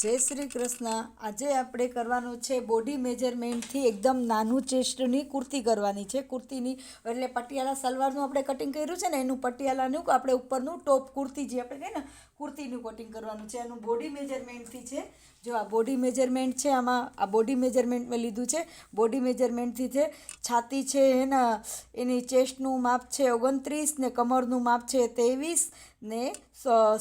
જય શ્રી કૃષ્ણ. આજે આપણે કરવાનું છે બોડી મેજરમેન્ટથી એકદમ નાનું ચેસ્ટની કુર્તી કરવાની છે. કુર્તીની એટલે પટિયાલા સલવારનું આપણે કટિંગ કર્યું છે ને, એનું પટિયાલાનું આપણે ઉપરનું ટોપ કુર્તી જે આપણે કહીએ ને કુર્તીનું કટિંગ કરવાનું છે એનું બોડી મેજરમેન્ટથી છે. જો આ બોડી મેજરમેન્ટ છે, આમાં આ બોડી મેજરમેન્ટ મેં લીધું છે. બોડી મેજરમેન્ટથી છે, છાતી છે, એના, એની ચેસ્ટનું માપ છે ઓગણત્રીસ ને કમરનું માપ છે ત્રેવીસ ને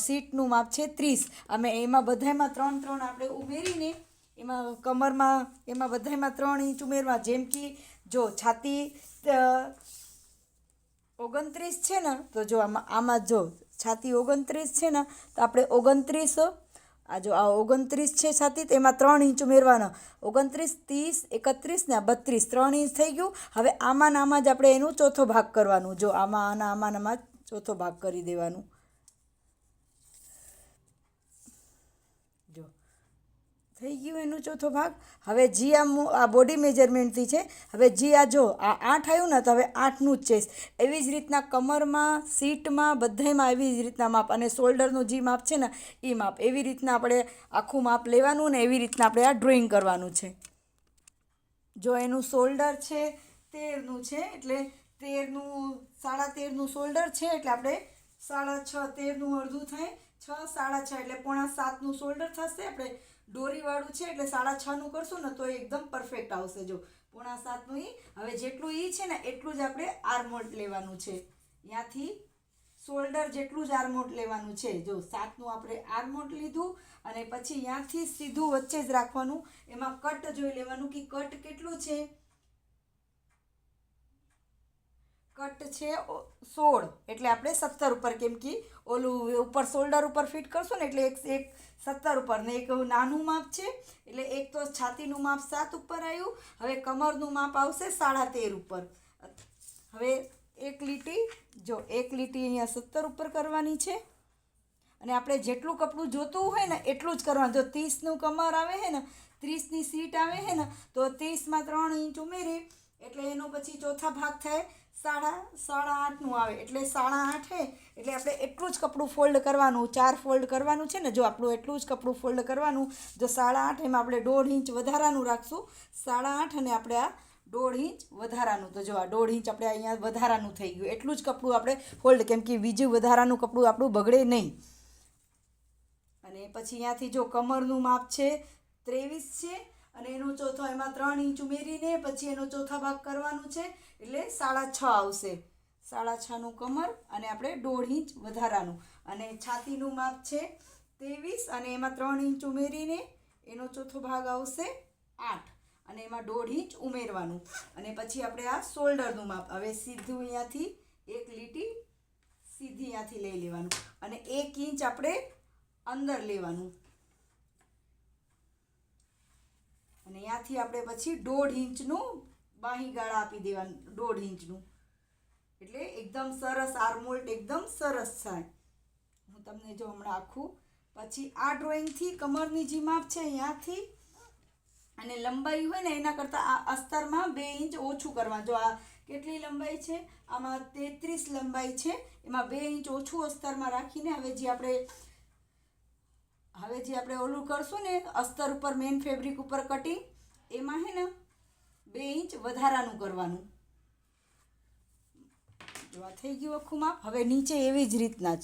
સીટનું માપ છે ત્રીસ. અમે એમાં બધામાં ત્રણ ત્રણ આપણે ઉમેરીને એમાં કમરમાં એમાં બધામાં ત્રણ ઇંચ ઉમેરવા. જેમ કે જો છાતી ઓગણત્રીસ છે ને, તો જો આમાં આમાં જો છાતી ઓગણત્રીસ છે ને, તો આપણે ઓગણત્રીસ, આ જો આ ઓગણત્રીસ છે છાતી, તો એમાં ત્રણ ઇંચ ઉમેરવાના. ઓગણત્રીસ, ત્રીસ, એકત્રીસ ને બત્રીસ, ત્રણ ઇંચ થઈ ગયું. હવે આમાં આમાં જ આપણે એનું ચોથો ભાગ કરવાનું. જો આમાં આના આમાં આમાં ચોથો ભાગ કરી દેવાનું જો થઈ ગયું એનું ચોથો ભાગ. હવે જી આ આ બોડી મેજરમેન્ટથી છે. હવે જી આ જો, આ આઠ આવ્યું ને, તો હવે આઠનું જ ચેસ એવી જ રીતના કમરમાં, સીટમાં, બધાયમાં એવી જ રીતના માપ અને શોલ્ડરનું જે માપ છે ને, એ માપ. એવી રીતના આપણે આખું માપ લેવાનું ને, એવી રીતના આપણે આ ડ્રોઈંગ કરવાનું છે. જો એનું શોલ્ડર છે, તેરનું છે, એટલે તેરનું, સાડા તેરનું શોલ્ડર છે, એટલે આપણે સાડા છ, તેરનું અડધું થાય. છ, સાડા છ, એટલે પોણા સાતનું શોલ્ડર થશે. આપણે દોરીવાળું છે એટલે સાડા છનું કરશું ને તો એકદમ પરફેક્ટ આવશે જો. પોણા સાતનું ઈ. હવે જેટલું ઈ છે ને એટલું જ આપણે આર્મોલ્ટ લેવાનું છે. ત્યાંથી શોલ્ડર જેટલું જ આર્મોટ લેવાનું છે. જો સાતનું આપણે આર્મોટ લીધું અને પછી ત્યાંથી સીધું વચ્ચે જ રાખવાનું. એમાં કટ જોઈ લેવાનું કે કટ કેટલું છે? કટ છે સોળ. એટલે આપણે સત્તર ઉપર, કેમ કે ઓલું ઉપર શોલ્ડર ઉપર ફિટ કરશું ને એટલે એક એક સત્તર ઉપર ને એક નાનું માપ છે, એટલે એક તો છાતીનું માપ સાત ઉપર આવ્યું, હવે કમરનું માપ આવશે સાડા તેર ઉપર. હવે એક લીટી, જો એક લીટી અહીંયા સત્તર ઉપર કરવાની છે. અને આપણે જેટલું કપડું જોતું હોય ને એટલું જ કરવાનું. જો ત્રીસનું કમર આવે છે ને, ત્રીસની સીટ આવે છે ને, તો ત્રીસમાં ત્રણ ઇંચ ઉમેરી એટલે એનો પછી ચોથા ભાગ થાય સાડા સાડા આઠનું આવે. એટલે સાડા આઠે એટલે આપણે એટલું જ કપડું ફોલ્ડ કરવાનું, ચાર ફોલ્ડ કરવાનું છે ને, જો આપણું એટલું જ કપડું ફોલ્ડ કરવાનું, જો સાડા આઠ એમાં આપણે દોઢ ઇંચ વધારાનું રાખશું. સાડા આઠ અને આપણે આ દોઢ ઇંચ વધારાનું. તો જો આ દોઢ ઇંચ આપણે અહીંયા વધારાનું થઈ ગયું. એટલું જ કપડું આપણે ફોલ્ડ કેમ કે બીજું વધારાનું કપડું આપણું બગડે નહીં. અને પછી અહીંયાથી જો કમરનું માપ છે ત્રેવીસ છે અને એનો ચોથો એમાં ત્રણ ઇંચ ઉમેરીને પછી એનો ચોથા ભાગ કરવાનું છે. એટલે સાડા છ આવશે. સાડા છનું કમર અને આપણે દોઢ ઇંચ વધારાનું. અને છાતીનું માપ છે ત્રેવીસ અને એમાં ત્રણ ઇંચ ઉમેરીને એનો ચોથો ભાગ આવશે આઠ. અને એમાં દોઢ ઇંચ ઉમેરવાનું. અને પછી આપણે આ શોલ્ડરનું માપ. હવે સીધું અહીંયાથી એક લીટી સીધી અહીંયાથી લઈ લેવાનું. અને એક ઇંચ આપણે અંદર લેવાનું. અને ત્યાંથી આપણે પછી દોઢ ઇંચનું બાહી ગાળા આપી દેવાનું, દોઢ ઇંચનું. એટલે એકદમ સરસ આર્મોલ્ટ એકદમ સરસ થાય. હું તમને જો હમણાં આખું, પછી આ ડ્રોઈંગથી કમરની જે માપ છે અહીંયાથી અને લંબાઈ હોય ને એના કરતાં આ અસ્તરમાં બે ઇંચ ઓછું કરવા. જો આ કેટલી લંબાઈ છે? આમાં તેત્રીસ લંબાઈ છે. એમાં બે ઇંચ ઓછું અસ્તરમાં રાખીને હવે જે આપણે હવે જે આપણે ઓલું કરશું ને, અસ્તર ઉપર મેઇન ફેબ્રિક ઉપર કટિંગ એમાં હે ને બે ઇંચ વધારાનું કરવાનું. જો આ થઈ ગયું આખું માપ, હવે નીચે એવી જ રીતના જ.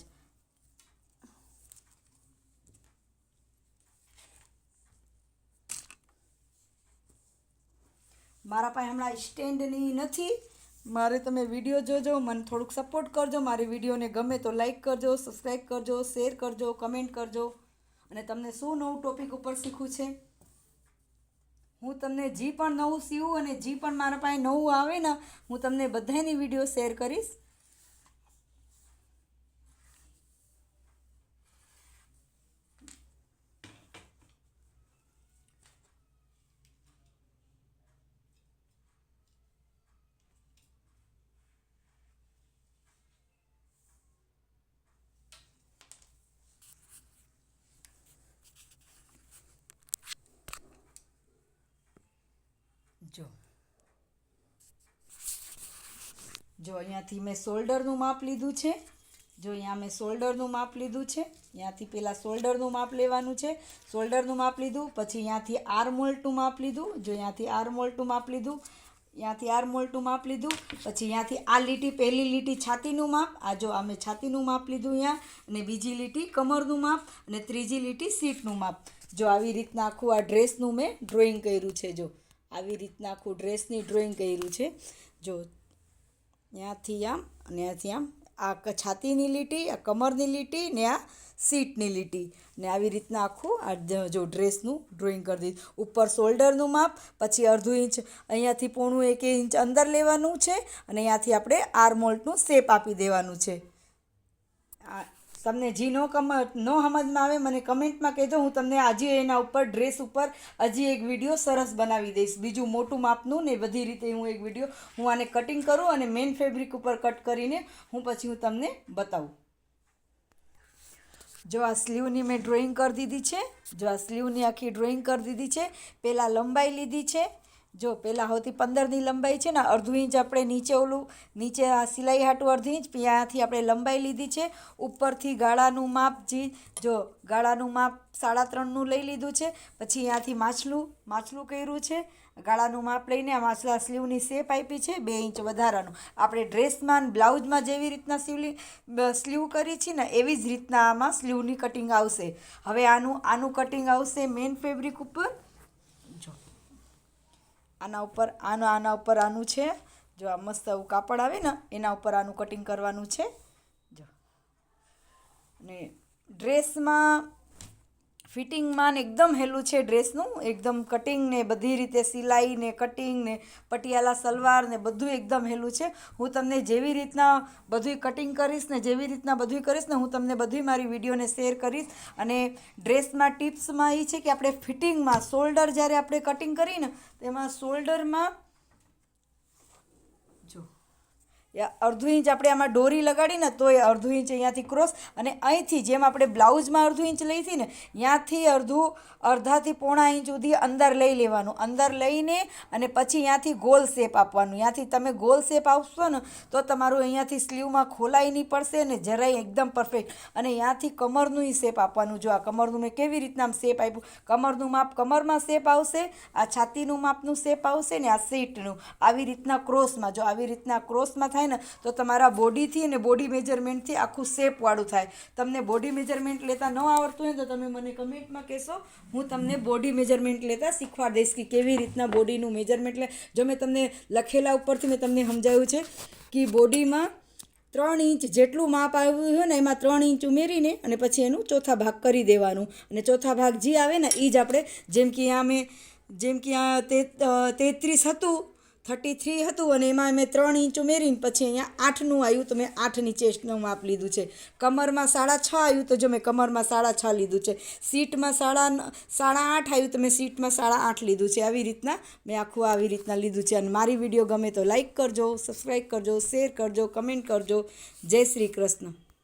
મારા પાસે હમણાં સ્ટેન્ડની નથી. મારે તમે વીડિયો જોજો, મને થોડુંક સપોર્ટ કરજો. મારી વિડીયોને ગમે તો લાઈક કરજો સબસ્ક્રાઈબ કરજો શેર કરજો કમેન્ટ કરજો. અને તમને શું નવું ટોપિક ઉપર શીખવું છે? હું તમને જે પણ નવું સીવું અને જે પણ મારા પાસે નવું આવે ને, હું તમને બધાની વીડિયો શેર કરીશ. જો. જો અહીંયાથી મેં શોલ્ડરનું માપ લીધું છે. જો અહીંયા મેં શોલ્ડરનું માપ લીધું છે. ત્યાંથી પહેલાં શોલ્ડરનું માપ લેવાનું છે. શોલ્ડરનું માપ લીધું, પછી અહીંયાથી આર્મોલ્ટનું માપ લીધું. જો અહીંયાથી આર્મોલ્ટનું માપ લીધું ત્યાંથી આર્મોલ્ટનું માપ લીધું, પછી અહીંયાથી આ લીટી, પહેલી લીટી છાતીનું માપ, આ જો આ મેં છાતીનું માપ લીધું અહીંયા, અને બીજી લીટી કમરનું માપ, અને ત્રીજી લીટી સીટનું માપ. જો આવી રીતના આખું આ ડ્રેસનું મેં ડ્રોઈંગ કર્યું છે, જો. આવી રીતના આખું ડ્રેસની ડ્રોઈંગ કર્યું છે. જો, ત્યાંથી આમ અને ત્યાંથી આમ. આ છાતીની લીટી, આ કમરની લીટી ને આ સીટની લીટી. ને આવી રીતના આખું આ જો ડ્રેસનું ડ્રોઈંગ કરી દીધું. ઉપર શોલ્ડરનું માપ, પછી અડધું ઇંચ. અહીંયાથી પોણું એક ઇંચ અંદર લેવાનું છે અને અહીંયાથી આપણે આર્મોલ્ટનું શેપ આપી દેવાનું છે. આ તમને જી નો કમ, નો સમજમાં આવે મને કમેન્ટમાં કહેજો. હું તમને આજે એના ઉપર ડ્રેસ ઉપર હજી એક વીડિયો સરસ બનાવી દઈશ. બીજું મોટું માપનું ને બધી રીતે હું એક વીડિયો હું આને કટિંગ કરું અને મેઇન ફેબ્રિક ઉપર કટ કરીને હું પછી હું તમને બતાવું. જો આ સ્લીવની મેં ડ્રોઈંગ કરી દીધી છે. જો આ સ્લીવની આખી ડ્રોઈંગ કરી દીધી છે. પહેલાં લંબાઈ લીધી છે. જો પહેલાં હોતી પંદરની લંબાઈ છે ને, અડધું ઇંચ આપણે નીચે ઓલું, નીચે આ સિલાઈ હાટું અડધી ઇંચ ત્યાંથી આપણે લંબાઈ લીધી છે. ઉપરથી ગાળાનું માપ જે, જો ગાળાનું માપ સાડા ત્રણનું લઈ લીધું છે, પછી અહીંયાથી માછલું માછલું કર્યું છે. ગાળાનું માપ લઈને આ માછલા સ્લીવની શેપ આપી છે, બે ઇંચ વધારાનું. આપણે ડ્રેસમાં બ્લાઉઝમાં જેવી રીતના સ્લીવલી સ્લીવ કરી છે ને, એવી જ રીતના આમાં સ્લીવની કટિંગ આવશે. હવે આનું આનું કટિંગ આવશે મેઇન ફેબ્રિક ઉપર. આના ઉપર, આનો આના ઉપર આનું છે. જો આ મસ્ત આવું કાપડ આવે ને, એના ઉપર આનું કટિંગ કરવાનું છે. જો. અને ડ્રેસમાં ફિટિંગમાં ને એકદમ હેલું છે ડ્રેસનું. એકદમ કટિંગ ને બધી રીતે સિલાઈ ને કટિંગ ને પટિયાલા સલવાર ને બધું એકદમ હેલું છે. હું તમને જેવી રીતના બધું કટિંગ કરીશ ને જેવી રીતના બધું કરીશ ને હું તમને બધી મારી વિડીયોને શેર કરીશ. અને ડ્રેસમાં ટિપ્સમાં એ છે કે આપણે ફિટિંગમાં શોલ્ડર જ્યારે આપણે કટિંગ કરીને તેમાં શોલ્ડરમાં જો અડધું ઇંચ આપણે આમાં દોરી લગાડીને તો એ અડધું ઇંચ અહીંયાથી ક્રોસ અને અહીંથી જેમ આપણે બ્લાઉઝમાં અડધું ઇંચ લઈ હતી ને, ત્યાંથી અડધું, અડધાથી પોણા ઇંચ સુધી અંદર લઈ લેવાનું. અંદર લઈને અને પછી ત્યાંથી ગોલ શેપ આપવાનું. ત્યાંથી તમે ગોલ શેપ આપશો ને, તો તમારું અહીંયાથી સ્લીવમાં ખોલાઈ નહીં પડશે ને જરાય એકદમ પરફેક્ટ અને ત્યાંથી કમરનું શેપ આપવાનું. જો આ કમરનું મેં કેવી રીતના શેપ આપ્યું? કમરનું માપ કમરમાં શેપ આવશે, આ છાતીનું માપનું શેપ આવશે ને આ સીટનું આવી રીતના ક્રોસમાં જો આવી રીતના ક્રોસમાં થાય ને, તો તમારા બોડીથી અને બોડી મેજરમેન્ટથી આખું શેપવાળું થાય. તમને બોડી મેજરમેન્ટ લેતા ન આવડતું હોય તો તમે મને કમેન્ટમાં કહેશો. હું તમને બોડી મેજરમેન્ટ લેતા શીખવા દઈશ કે કેવી રીતના બોડીનું મેજરમેન્ટ લે. જો મેં તમને લખેલા ઉપરથી મેં તમને સમજાવ્યું છે કે બોડીમાં ત્રણ ઇંચ જેટલું માપ આવ્યું હોય ને, એમાં ત્રણ ઇંચ ઉમેરીને અને પછી એનું ચોથા ભાગ કરી દેવાનું. અને ચોથા ભાગ જે આવે ને એ જ આપણે જેમ કે આ મેં, જેમ કે આ તેત્રીસ હતું થર્ટી થ્રી હતું અને એમાં મેં ત્રણ ઇંચ ઉમેરીને પછી અહીંયા આઠનું આવ્યું, તો મેં આઠની ચેસ્ટનું માપ લીધું છે. કમરમાં સાડા છ આવ્યું, તો જો મેં કમરમાં સાડા છ લીધું છે. સીટમાં સાડા સાડા આઠ આવ્યું, તો મેં સીટમાં સાડા આઠ લીધું છે. આવી રીતના મેં આખું આવી રીતના લીધું છે. અને મારી વીડિયો ગમે તો લાઇક કરજો, સબસ્ક્રાઈબ કરજો, શેર કરજો, કમેન્ટ કરજો. જય શ્રી કૃષ્ણ.